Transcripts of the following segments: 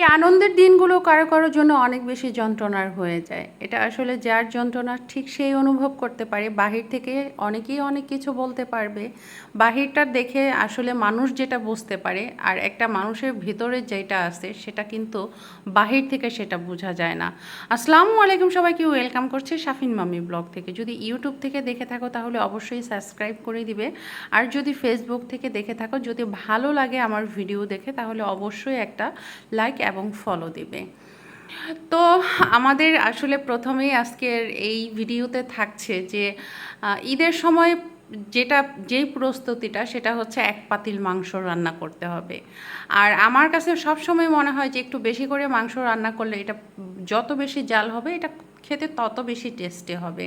এই আনন্দের দিনগুলো কারও কারোর জন্য অনেক বেশি যন্ত্রণার হয়ে যায়। এটা আসলে যার যন্ত্রণা ঠিক সেই অনুভব করতে পারে। বাহির থেকে অনেকেই অনেক কিছু বলতে পারবে। বাহিরটা দেখে আসলে মানুষ যেটা বুঝতে পারে আর একটা মানুষের ভিতরে যেটা আছে সেটা কিন্তু বাহির থেকে সেটা বোঝা যায় না। আসসালামু আলাইকুম সবাইকে, ওয়েলকাম করছি শাফিন মামি ব্লগ থেকে। যদি ইউটিউব থেকে দেখে থাকো তাহলে অবশ্যই সাবস্ক্রাইব করে দিবে। আর যদি ফেসবুক থেকে দেখে থাকো, যদি ভালো লাগে আমার ভিডিও দেখে তাহলে অবশ্যই একটা লাইক এবং ফলো দিবে। তো আমাদের আসলে প্রথমেই আজকের এই ভিডিওতে থাকছে যে ঈদের সময় যেটা, যেই প্রস্তুতিটা সেটা হচ্ছে এক পাতিল মাংস রান্না করতে হবে। আর আমার কাছে সব সময় মনে হয় যে, একটু বেশি করে মাংস রান্না করলে এটা যত বেশি জাল হবে, এটা খেতে তত বেশি টেস্টি হবে।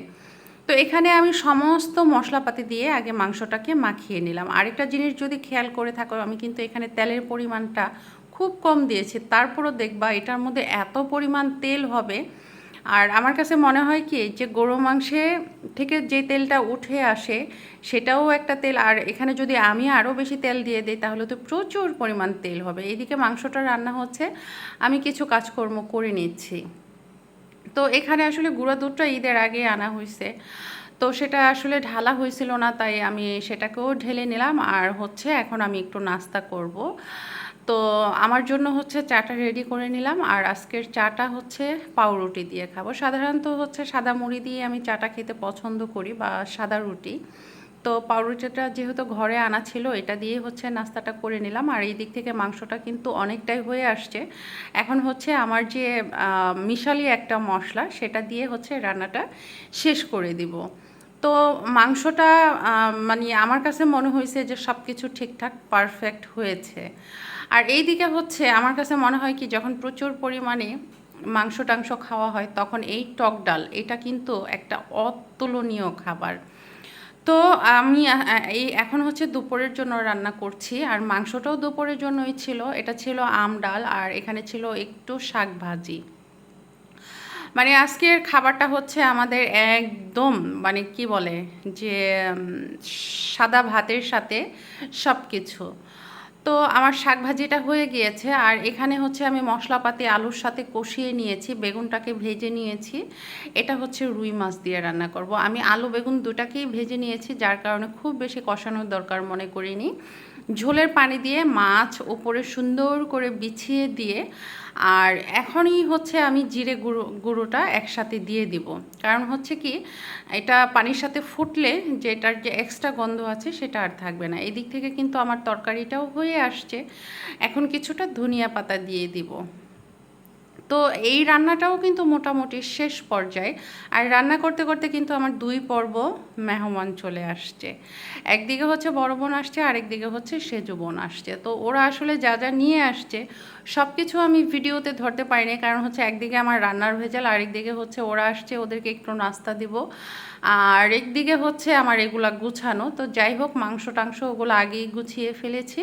তো এখানে আমি সমস্ত মশলাপাতি দিয়ে আগে মাংসটাকে মাখিয়ে নিলাম। আরেকটা জিনিস যদি খেয়াল করে থাকো, আমি কিন্তু এখানে তেলের পরিমাণটা খুব কম দিয়েছি। তারপরও দেখবা এটার মধ্যে এত পরিমাণ তেল হবে। আর আমার কাছে মনে হয় কি, যে গরু মাংসে থেকে যে তেলটা উঠে আসে, সেটাও একটা তেল। আর এখানে যদি আমি আরও বেশি তেল দিয়ে দিই, তাহলে তো প্রচুর পরিমাণ তেল হবে। এইদিকে মাংসটা রান্না হচ্ছে। আমি কিছু কাজকর্ম করে নিচ্ছি। তো এখানে আসলে গুঁড়া দুধটা ঈদের আগে আনা হয়েছে তো সেটা আসলে ঢালা হয়েছিল না, তাই আমি সেটাকেও ঢেলে নিলাম। আর হচ্ছে এখন আমি একটু নাস্তা করব। তো আমার জন্য হচ্ছে চাটা রেডি করে নিলাম আর আজকের চাটা হচ্ছে পাউরুটি দিয়ে খাব। সাধারণত হচ্ছে সাদা মুড়ি দিয়ে আমি চাটা খেতে পছন্দ করি বা সাদা রুটি। তো পাউরুটিটা যেহেতু ঘরে আনা ছিল, এটা দিয়ে হচ্ছে নাস্তাটা করে নিলাম আর এই দিক থেকে মাংসটা কিন্তু অনেকটাই হয়ে আসছে। এখন হচ্ছে আমার যে মিশালি একটা মশলা, সেটা দিয়ে হচ্ছে রান্নাটা শেষ করে দিব। তো মাংসটা মানে আমার কাছে মনে হয়েছে যে সব কিছু ঠিকঠাক পারফেক্ট হয়েছে। আর এই দিকে হচ্ছে, আমার কাছে মনে হয় কি, যখন প্রচুর পরিমাণে মাংস টাংস খাওয়া হয়, তখন এই টক ডাল, এটা কিন্তু একটা অতুলনীয় খাবার। তো আমি এই এখন হচ্ছে দুপুরের জন্য রান্না করছি, আর মাংসটাও দুপুরের জন্যই ছিল। এটা ছিল আম ডাল, আর এখানে ছিল একটু শাক ভাজি। মানে আজকের খাবারটা হচ্ছে আমাদের একদম মানে কি বলে যে সাদা ভাতের সাথে সব কিছু তো আমার শাক ভাজিটা হয়ে গিয়েছে আর এখানে হচ্ছে আমি মশলাপাতি আলুর সাথে কষিয়ে নিয়েছি, বেগুনটাকে ভেজে নিয়েছি। এটা হচ্ছে রুই মাছ দিয়ে রান্না করব। আমি আলু, বেগুন দুটাকেই ভেজে নিয়েছি, যার কারণে খুব বেশি কষানোর দরকার মনে করিনি। ঝোলের পানি দিয়ে মাছ ওপরে সুন্দর করে বিছিয়ে দিয়ে, আর এখনই হচ্ছে আমি জিরে গুঁড়ো, গুঁড়োটা একসাথে দিয়ে দিব। কারণ হচ্ছে কি, এটা পানির সাথে ফুটলে যে এটার যে এক্সট্রা গন্ধ আছে সেটা আর থাকবে না। এদিক থেকে কিন্তু আমার তরকারিটাও হয়ে আসছে। এখন কিছুটা ধনিয়া পাতা দিয়ে দিব। তো এই রান্নাটাও কিন্তু মোটামুটি শেষ পর্যায়ে। আর রান্না করতে করতে কিন্তু আমার দুই পর্ব মেহমান চলে আসছে। একদিকে হচ্ছে বড় বোন আসছে, আরেকদিকে হচ্ছে সেজু বোন আসছে। তো ওরা আসলে যা যা নিয়ে আসছে সব কিছু আমি ভিডিওতে ধরতে পারিনি। কারণ হচ্ছে একদিকে আমার রান্নার ভেজাল, আরেকদিকে হচ্ছে ওরা আসছে, ওদেরকে একটু নাস্তা দিব। আর একদিকে হচ্ছে আমার এগুলা গুছানো। তো যাই হোক, মাংস টাংস ওগুলো আগেই গুছিয়ে ফেলেছি।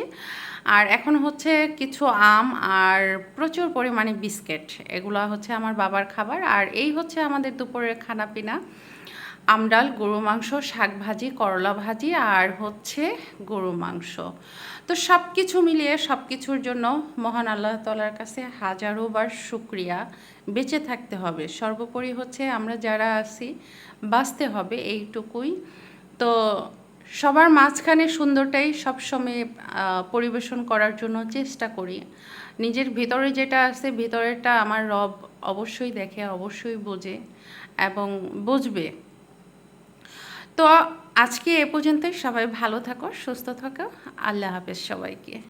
আর এখন হচ্ছে কিছু আম আর প্রচুর পরিমাণে বিস্কিট। এগুলো হচ্ছে আমার বাবার খাবার। আর এই হচ্ছে আমাদের দুপুরের খানাপিনা আমডাল গরু মাংস, শাক ভাজি, করলা ভাজি আর হচ্ছে গরু মাংস। তো সব কিছু মিলিয়ে সব কিছুর জন্য মহান আল্লাহ তালার কাছে হাজারো বার শুক্রিয়া। বেঁচে থাকতে হবে। সর্বোপরি হচ্ছে আমরা যারা আছি, বাঁচতে হবে এইটুকুই। তো সবার মাঝখানে সুন্দরটাই সবসময় পরিবেশন করার জন্য চেষ্টা করি। নিজের ভিতরে যেটা আছে, ভিতরেরটা আমার রব অবশ্যই দেখে, অবশ্যই বোঝে এবং বুঝবে। তো আজকে এ পর্যন্তই। সবাই ভালো থাকো, সুস্থ থাকো। আল্লাহ হাফেজ সবাইকে।